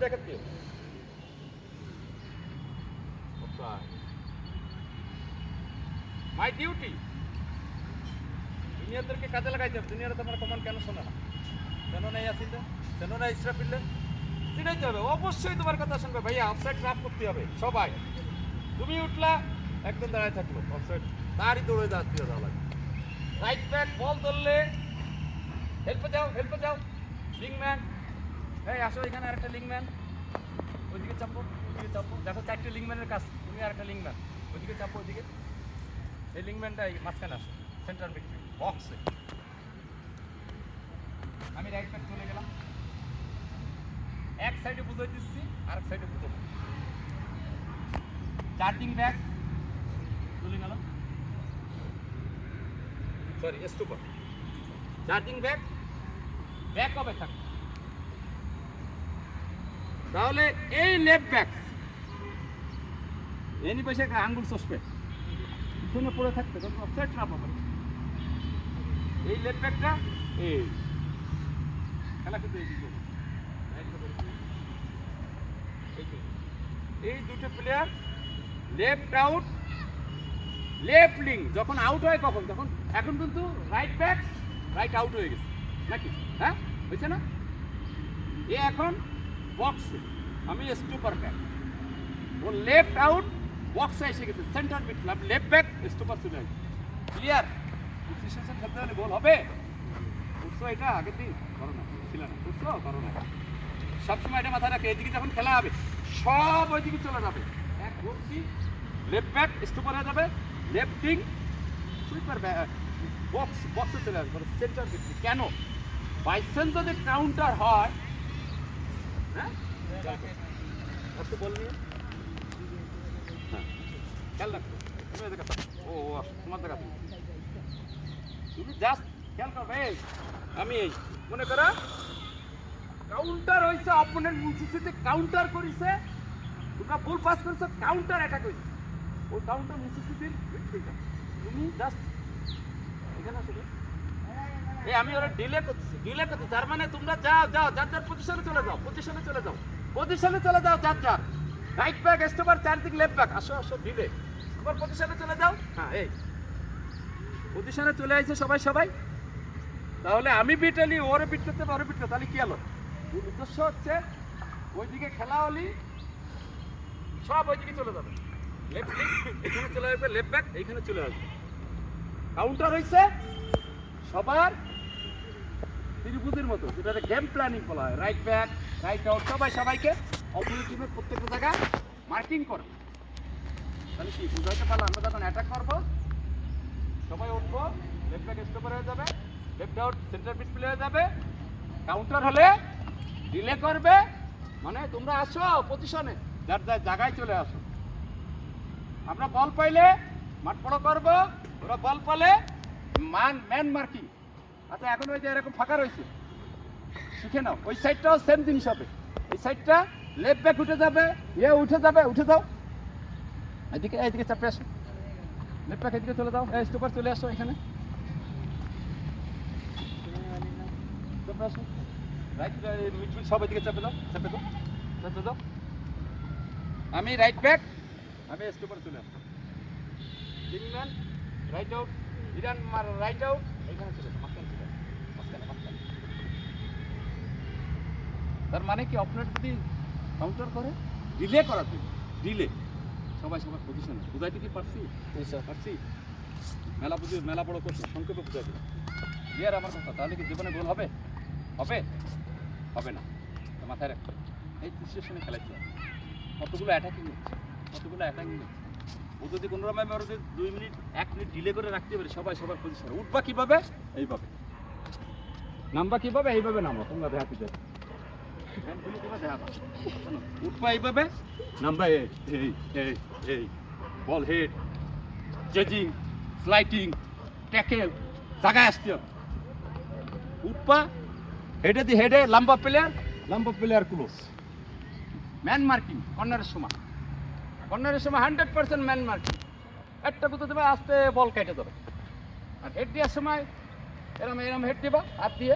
দেখাতে my duty জুনিয়রদেরকে কাজে লাগাইতে হবে। জুনিয়র তোমার কমান কেন শোনে না? কেন নাই আসিলে? কেন না ইসরা পিলে চিনাইতে হবে। অবশ্যই তোমার কথা শুনবে। ভাইয়া অফসাইড ট্রাপ করতে হবে। সবাই। তুমি উঠলা একদম দাঁড়ায় থাকল, অফসাইড। তারই দৌড়ে দাঁড় দিয়ে রাইট ব্যাক বল ধরলে। হেল্পে যাও হেল্পে যাও। লিংম্যান এই, আসো এখানে আরেকটা লিংম্যান ওইদিকে চাপো ওইদিকে চাপো। দেখো চারটে লিংম্যানের কাজ, তুমি আরেকটা লিংম্যান ওইদিকে চাপো, ওইদিকে। এই লিংম্যানটা মাঝখানে আসো সেন্টার বিক্রি বক্সে আমি রাইট ব্যাক চলে গেলাম। এক সাইডে বুঝাই দিচ্ছি আর এক সাইডে বুঝাবো। চার্জিং ব্যাগ চলে গেল সরি স্টুপার চার্জিং ব্যাক কবে থাকবে? তাহলে এই লেফট ব্যাক এনি পয়সা আঙ্গুল চষবে। পিছনে পড়ে থাকতে তখন অফসাইড না পাবে। এই লেফট ব্যাকটা এই। খেলা কিন্তু এই দুটো। প্লেয়ার লেফট আউট লেফট লিং যখন আউট হয় কখন? তখন এখন কিন্তু রাইট ব্যাক রাইট আউট হয়ে গেছে। নাকি? হ্যাঁ? হয়েছে না? এ এখন বক্সে আমি স্টুপার ব্যাক ও লেফট আউট বক্সে এসে গেছে সেন্টার মিড আপনি লেফট ব্যাক স্টুপার চলে আসবে। ক্লিয়ার সিচুয়েশন খেলতে হলে গোল হবে? বুঝছ এটা? আগের দিন করো না ছিল না। বুঝছ? করো না সবসময় এটা মাথায় রাখে, এদিকে যখন খেলা হবে, সব ওইদিকে চলে যাবে। এক গোল লেফট ব্যাক স্টুপার হয়ে যাবে। লেফট সুইপার বক্স বক্সে চলে আসবে সেন্টার মিড কেন? বাইসেন্স যদি কাউন্টার হয় হ্যাঁ? একটু বল নিয়ে। হ্যাঁ খেয়াল ও জাস্ট খেয়াল আমি মনে করো কাউন্টার হয়েছে কাউন্টার করিছে, তোমরা পাস করেছ কাউন্টার অ্যাটাক হয়েছে ওই মুন্সিসিটির মিডফিল্ডার তুমি জাস্ট এখানে আসো রে। এই আমি ওরা ডিলে করতেছি ডিলে করতেছি। তার মানে তোমরা যাও যাও, যার যার পজিশনে চলে যাও পজিশনে চলে যাও। পজিশনে চলে যাও, যার যার। রাইট ব্যাক স্টোপার চারদিক লেফট ব্যাক আসো আসো ডিলে তোমার পজিশনে চলে যাও। হ্যাঁ এই। পজিশনে চলে আইছে সবাই সবাই। তাহলে আমি বিটালি ওরে বিট করতে ওরে বিট তাহলে কি হলো? উদ্দেশ্য হচ্ছে, ওইদিকে খেলা হলি, সব ওইদিকে চলে যাবে। লেফট এখানে চলে আসবে লেফট ব্যাক চলে আসবে। কাউন্টার সবার মতো যেটা গেম প্ল্যানিং বলা হয়। রাইট ব্যাক রাইট আউট সবাই সবাইকে প্রত্যেকটা মার্কিং করে। তাহলে কি আমরা অ্যাটাক করব, সবাই উঠবো লেফট ব্যাক হয়ে যাবে সেন্টার প্লে হয়ে যাবে। কাউন্টার হলে ডিলে করবে মানে তোমরা আসো পজিশনে যার যার জায়গায় চলে আসো। আমরা বল পাইলে মাঠ বড় করব, ওরা বল পেলে মান ম্যান মার্কিং আচ্ছা এখন ওই যে এরকম ফাঁকা রয়েছে। শিখে নাও। ওই সাইডটাও সেম জিনিস হবে এই সাইডটা লেফট ব্যাক উঠে যাবে ইয়ে উঠে যাবে, উঠে যাও। এদিকে এইদিকে চাপে আসো। লেফট ব্যাক এদিকে চলে যাও। এই স্টপার চলে আসো এখানে। চাপে সব এদিকে চাপে দাও চাপে দাও চাপে দাও। আমি রাইট ব্যাক আমি স্টপার চলে আসব। লিংম্যান রাইট আউট ইরান মার রাইট আউট এখানে চলে আসো মাঝখানে চলে আসো মাঝখানে মাঝখানে। তার মানে কি অপোনেন্ট যদি কাউন্টার করে ডিলে করার জন্য ডিলে সবাই সবার পজিশনে বুঝাইতে কি পারছি? পারছি? মেলা বুঝি মেলা বড় করছি সংক্ষেপে বুঝাই দিলাম। ইয়ার আমার কথা? তাহলে কি জীবনে গোল হবে? হবে? হবে না। মাথায় রাখতে হবে। এই সিচুয়েশনে খেলাইতে হবে। কতগুলো অ্যাটাকিং হচ্ছে? কতগুলো অ্যাটাকিং ও যদি কোনো রকম ওরা যদি দুই মিনিট এক মিনিট ডিলে করে রাখতে পারে সবাই সবার পজিশনে উঠবা কীভাবে? এইভাবে। নামবা কীভাবে? এইভাবে নামো তোমরা দেখাতে চাই উঠবা এইভাবে। নামবা এই এই এই এই। বল হেড জেজিং স্লাইটিং ট্যাকেল জায়গায় আসতে হবে। উঠবা হেডে দি হেডে লম্বা প্লেয়ার লম্বা প্লেয়ার ক্লোজ ম্যান মার্কিং কর্নারের সময় কর্নারের সময় হান্ড্রেড পার্সেন্ট ম্যান মার্কিং। একটা গুঁতো দেবে, আস্তে বল কেটে দেবে। আর হেড দেওয়ার সময় এরম এরম হেড দেবা, হাত দিয়ে।